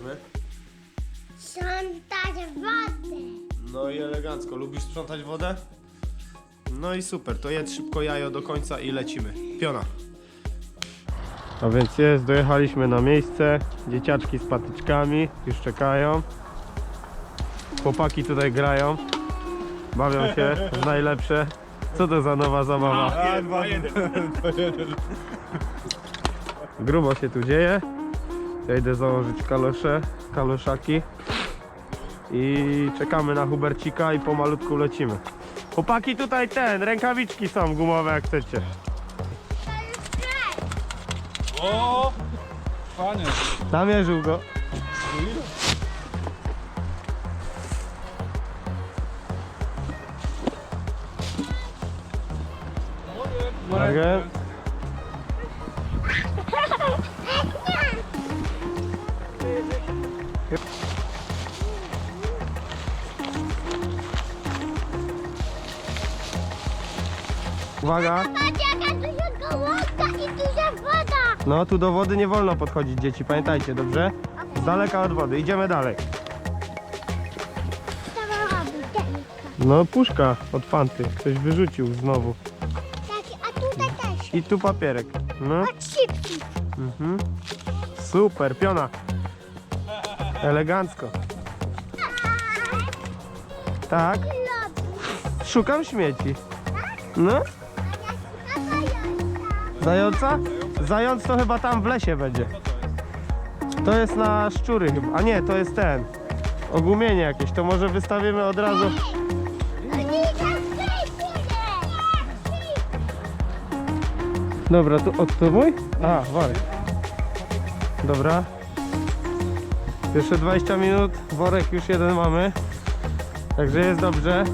będziemy? Sprzątać wodę. No i elegancko. Lubisz sprzątać wodę? No i super, to jedz szybko jajo do końca i lecimy. Piona. A więc jest, dojechaliśmy na miejsce. Dzieciaczki z patyczkami już czekają. Chłopaki tutaj grają. Bawią się w najlepsze. Co to za nowa zabawa? Grubo się tu dzieje. Ja idę założyć kalosze, kaloszaki. I czekamy na Hubercika i pomalutku lecimy. Chłopaki tutaj ten, rękawiczki są gumowe jak chcecie. O! Panie! Namierzył go. Mogę? Uwaga. Patrz jaka duża gołąbka i duża woda. No tu do wody nie wolno podchodzić dzieci, pamiętajcie, dobrze? Z daleka od wody, idziemy dalej. Butelka. No puszka od fanty, ktoś wyrzucił znowu. Taki, a tutaj też. I tu papierek. No, Od szybki. mhm. Super, piona. Elegancko. Tak, szukam śmieci. No, zająca? Zając to chyba tam w lesie będzie. To jest na szczury chyba. A nie, to jest ten. Ogumienie jakieś, to może wystawimy od razu. Dobra, to od to mój? A, worek. Dobra. Jeszcze 20 minut, worek już jeden mamy. Także jest dobrze.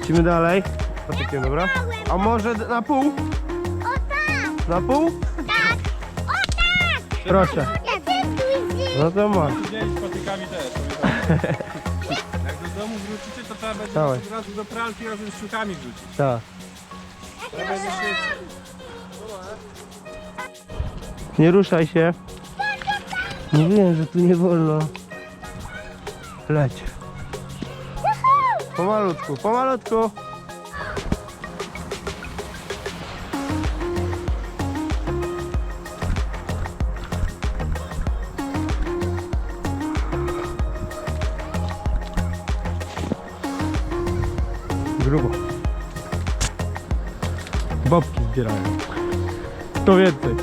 Lecimy dalej. Patykiem, dobra? A może na pół? O tak, Na pół? tak, o tak. Proszę. Ja też tu idzie. No to masz. Dzień z patykami też. pamiętajcie. Jak do domu wrócicie, to trzeba będzie Dawaj. od razu do pralki razem z szczukami wrzucić. Tak. To będzie szybciej. Nie ruszaj się. Mówiłem, że tu nie wolno. Leć. Pomalutku, pomalutku. Grubo. Bobki zbierają. To więcej.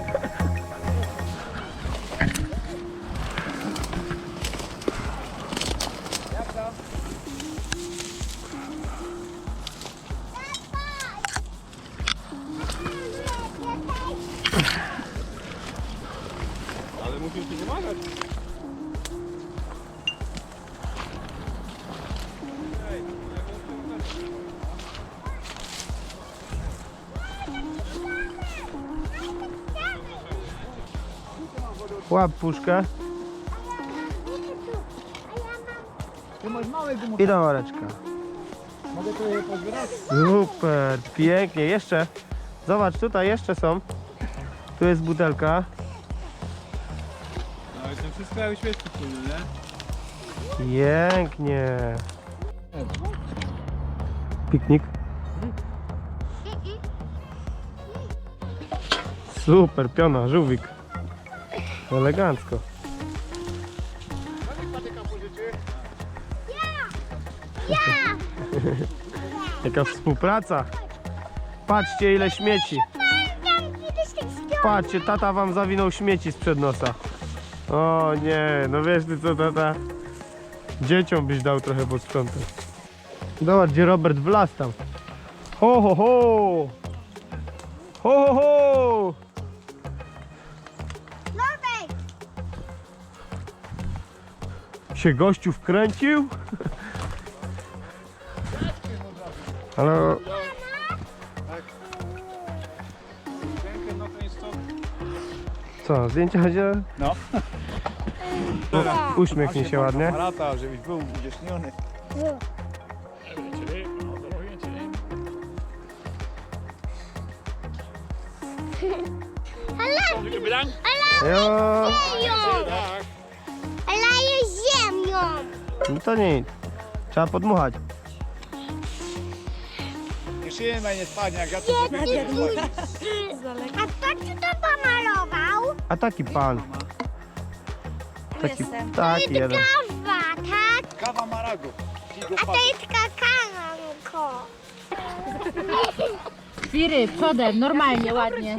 musisz się wymagać. Łap puszkę Ty masz małe gumy. i do woreczka. Mogę to je pozbierać? Super, pięknie. Jeszcze. Zobacz, tutaj jeszcze są. Tu jest butelka. Wszystko jak świeczki płyną, nie? Pięknie. Piknik. Super, piona, żółwik. Elegancko. Jaka współpraca. Patrzcie ile śmieci. Patrzcie, tata wam zawinął śmieci sprzed nosa. O nie, no wiesz ty co tata. Dzieciom byś dał trochę posprzątać. Zobacz gdzie Robert wlazł tam. Ho ho ho! Ho ho ho! Norbert, Się gościu wkręcił? Ale to. co, zdjęcia będzie? No. Uśmiechnij się ładnie. Lata, żebyś był ucieszniony. Love you. I Jo, Ziemią! Laje ziemią! no to nic. Trzeba podmuchać. Trzymaj, nie spadnie, jak ja to A kto ci to pomalował? A taki pan. Taki, Jestem. taki jeden. Kawa, tak? Kawa Marago. Figo A to jest kakalanko. Firy, przodem, normalnie, ładnie.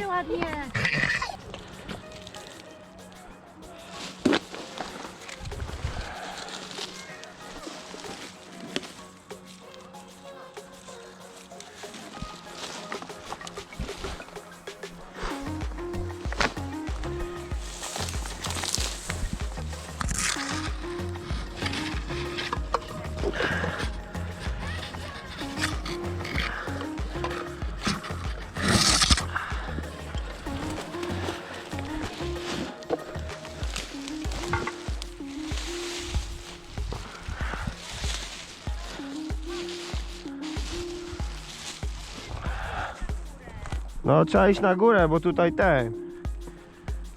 No trzeba iść na górę, bo tutaj ten.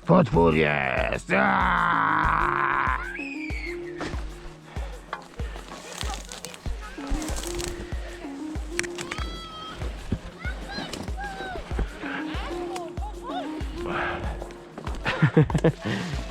Potwór jest! Aaaa!